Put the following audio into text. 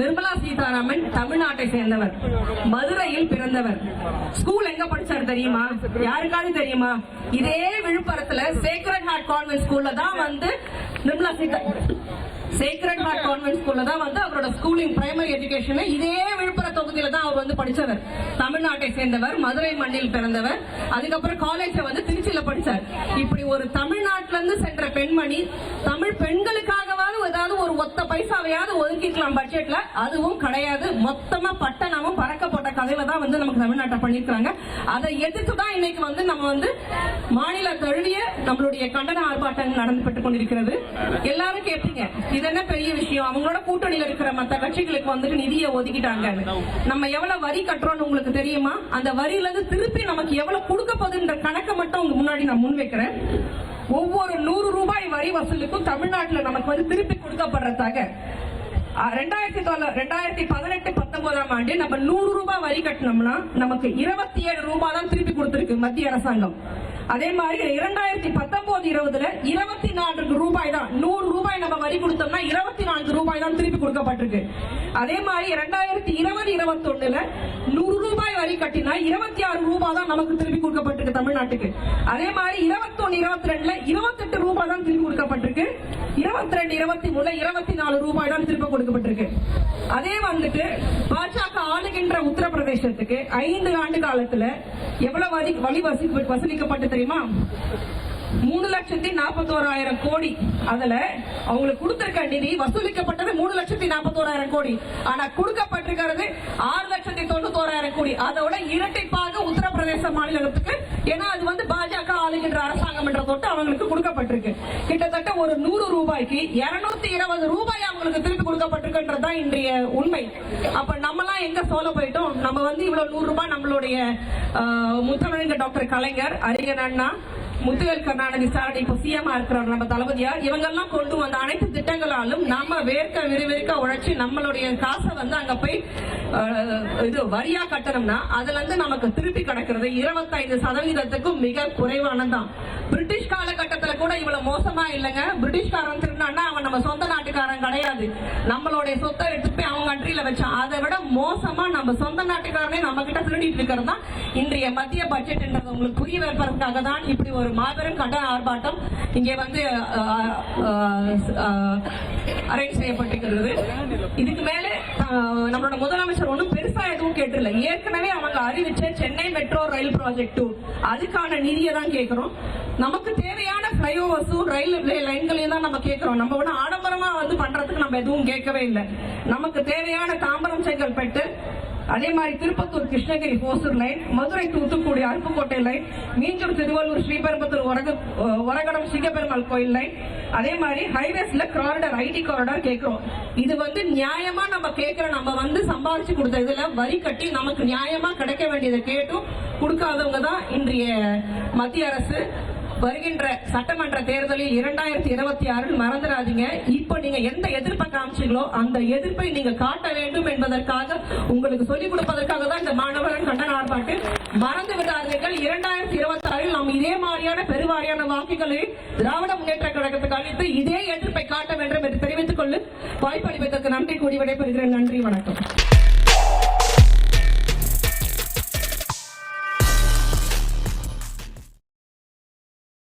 நிர்மலா சீதாராமன் தமிழ்நாட்டை சேர்ந்தவர். மதுரையில் பிறந்தவர். ஸ்கூல் எங்க படிச்சாரு தெரியுமா? யாருக்காவது தெரியுமா? இதே விழுப்புரத்துல சேக்ரட் ஹார்ட் கான்வென்ட் ஸ்கூல்ல தான் வந்து Nirmala Sita Sacred Heart convent ஸ்கூல்ல தான் வந்து அவரோட ஸ்கூலிங் பிரைமரி எஜுகேஷன் இதே பகுதியில தான் அவர் வந்து படிச்சவர். தமிழ்நாட்டை சேர்ந்தவர் மதுரை மண்ணில் பிறந்தவர். அதுக்கப்புறம் காலேஜ் வந்து திருச்சியில படிச்சார். இப்படி ஒரு தமிழ்நாட்டில இருந்து சென்ற பெண்மணி தமிழ் பெண்களுக்காகவாவது ஏதாவது ஒரு ஒத்த பைசாவையாவது ஒதுக்கிக்கலாம் பட்ஜெட்ல அதுவும் கிடையாது. மொத்தமா பட்டணமும் பறக்கப்பட்ட கதையில தான் வந்து நமக்கு தமிழ்நாட்டை பண்ணிருக்காங்க அதை எதிர்த்து தான் இன்னைக்கு வந்து நம்ம வந்து மாநில தழுவிய நம்மளுடைய கண்டன ஆர்ப்பாட்டங்கள் நடந்துபட்டு கொண்டிருக்கிறது. எல்லாரும் கேட்பீங்க இது என்ன பெரிய விஷயம்? அவங்களோட கூட்டணியில் இருக்கிற மற்ற கட்சிகளுக்கு வந்துட்டு நிதியை ஒதுக்கிட்டாங்க நம்ம எவ்வளவு வரி கட்டுறோம்னு உங்களுக்கு தெரியுமா? அந்த வரியில இருந்து திருப்பி நமக்கு எவ்வளவு கொடுக்க போகுதுன்ற கணக்கை மட்டும் உங்க முன்னாடி நான் முன்வைக்கிறேன் ஒவ்வொரு நூறு ரூபாய் வரி வசூலுக்கும் தமிழ்நாட்டுல நமக்கு வந்து திருப்பி கொடுக்கப்படுறதாக ரெண்டாயிரத்தி ரெண்டாயிரத்தி பதினெட்டு பத்தொன்பதாம் ஆண்டு நம்ம நூறு ரூபாய் வரி கட்டினோம்னா நமக்கு இருபத்தி ஏழு ரூபாய் தான் திருப்பி கொடுத்துருக்கு மத்திய அரசாங்கம். அதே மாதிரி இரண்டாயிரத்தி பத்தொன்பது இருபதுல இருபத்தி நான்கு ரூபாய் தான். நூறு ரூபாய் நம்ம வரி கொடுத்தோம்னா இருபத்தி நான்கு ரூபாய் தான் திருப்பி கொடுக்கப்பட்டிருக்கு. அதே மாதிரி இரண்டாயிரத்தி இருபது இருபத்தி ஒண்ணுல நூறு ரூபாய் வரி கட்டினா இருபத்தி ஆறு ரூபாய் தான் நமக்கு திருப்பி கொடுக்கப்பட்டிருக்கு தமிழ்நாட்டுக்கு. அதே மாதிரி இருபத்தொன்னு இருபத்தி ரெண்டுல இருபத்தெட்டு ரூபாய் தான் திருப்பி கொடுக்கப்பட்டிருக்கு. இருபத்தி ரெண்டு இருபத்தி மூணுல இருபத்தி நாலு ரூபாய் தான் திருப்பி கொடுக்கப்பட்டிருக்கு. அதே வந்துட்டு பாஜக ஆளுகின்ற உத்தரப்பிரதேசத்துக்கு ஐந்து ஆண்டு காலத்துல எவ்வளவு வரி வழி வசி வசூலிக்கப்பட்டு தெரியுமா? மூணு லட்சத்தி நாற்பத்தோராயிரம் கோடி. அதுல அவங்களுக்கு கொடுத்திருக்க நிதி வசூலிக்கப்பட்டது மூணு லட்சத்தி நாற்பத்தோராயிரம் கோடி. ஆனா கொடுக்கப்பட்டிருக்கிறது ஆறு லட்சத்தி தொண்ணூத்தோராயிரம் கோடி. அதோட இரட்டைப்பாக உத்தரப்பிரதேச மாநிலத்துக்கு. ஏன்னா அது வந்து பாஜக ஆளுகின்ற அரசாங்கம் என்ற தொட்டு அவங்களுக்கு கொடுக்கப்பட்டிருக்கு. கிட்டத்தட்ட ஒரு நூறு ரூபாய்க்கு இருநூத்தி இருபது ரூபாய் அவங்களுக்கு திருப்பி கொடுக்கப்பட்டிருக்குன்றதுதான் இன்றைய உண்மை. அப்ப நம்மலாம் எங்க சோழ போயிட்டோம்? நம்ம வந்து இவ்வளவு நூறு ரூபாய் நம்மளுடைய ஆஹ், முத்தமிழங்க டாக்டர் கலைஞர் அறிஞர் அண்ணா முத்துவேல் கருணாநிதி சார் இப்ப சிஎம்மா இருக்கிறார். நம்ம தளபதியார் இவங்கெல்லாம் கொண்டு வந்த அனைத்து திட்டங்களாலும் நம்ம வேர்க்க விறுவிறுக்க உழைச்சி நம்மளுடைய காசை வந்து அங்க போய் இது வரியா கட்டணும்னா அதுல இருந்து நமக்கு திருப்பி கிடக்கிறது இருபத்தைந்து சதவீதத்துக்கும் மிக குறைவானதான் பிரிட்டிஷ் காலகட்டத்துல கூட இவ்வளவு மோசமா இல்லைங்க. பிரிட்டிஷ்காரன் திருநான்னா அவன் நம்ம சொந்த நாட்டுக்காரன் கிடையாது. நம்மளுடைய சொத்தை எடுத்து போய் அவங்க கண்ட்ரியில வச்சான் அதை விட மோசமா நம்ம சொந்த நாட்டுக்காரனே நம்ம கிட்ட திருடிட்டு இருக்கிறது தான் இன்றைய மத்திய பட்ஜெட்ன்றது உங்களுக்கு புரிய வைப்பதற்காக தான் இப்படி ஒரு மாபெரும் கடன் ஆர்ப்பாட்டம் இங்கே வந்து அரேஞ்ச் செய்யப்பட்டிருக்கிறது. இதுக்கு மேலே நம்மளோட முதலமைச்சர் ஒன்றும் பெருசா எதுவும் கேட்டுல ஏற்கனவே அவங்க அறிவிச்ச Chennai metro rail project two அதுக்கான நிதியை தான் கேட்கிறோம். நமக்கு தேவையான பிளைஓவர்ஸும் ரயில் லைன்களையும் தான் நம்ம கேட்கிறோம். நம்ம ஒன்றும் ஆடம்பரமா வந்து பண்றதுக்கு நம்ம எதுவும் கேட்கவே இல்லை. நமக்கு தேவையான தாம்பரம் செங்கல்பட்டு அதே மாதிரி திருப்பத்தூர் கிருஷ்ணகிரி ஓசூர் லைன் மதுரை தூத்துக்குடி அருப்புக்கோட்டை லைன் மீஞ்சூர் திருவள்ளூர் ஸ்ரீபெரும்புத்தூர் ஒரக- ஒரகடம் சிங்கப்பெருமாள் கோயில் லைன் அதே மாதிரி ஹைவேஸ்ல காரிடார் ஐடி காரிடார் கேட்கிறோம் இது வந்து நியாயமா நம்ம கேட்கிற நம்ம வந்து சம்பாதிச்சு கொடுத்த இதுல வரி கட்டி நமக்கு நியாயமா கிடைக்க வேண்டியதை கேட்டும் கொடுக்காதவங்க தான் இன்றைய மத்திய அரசு. வருகின்ற சட்டமன்ற தேர்தலில் இரண்டாயிரத்தி இருபத்தி ஆறில் மறந்துடாதீங்க. இப்போ நீங்க எந்த எதிர்ப்பை காமிச்சீங்களோ அந்த எதிர்ப்பை நீங்க காட்ட வேண்டும் என்பதற்காக உங்களுக்கு சொல்லிக் கொடுப்பதற்காக தான் இந்த மாணவர்கள் கண்டன ஆர்ப்பாட்டு மறந்து விடாதீர்கள். இரண்டாயிரத்தி இருபத்தி ஆறில் நாம் இதே மாதிரியான பெருவாரியான வாக்குகளை திராவிட முன்னேற்ற கழகத்துக்கு அளித்து இதே எதிர்ப்பை காட்ட வேண்டும் என்று தெரிவித்துக் கொண்டு வாய்ப்பளிப்பதற்கு நன்றி கூடி விடைபெறுகிறேன். நன்றி வணக்கம்.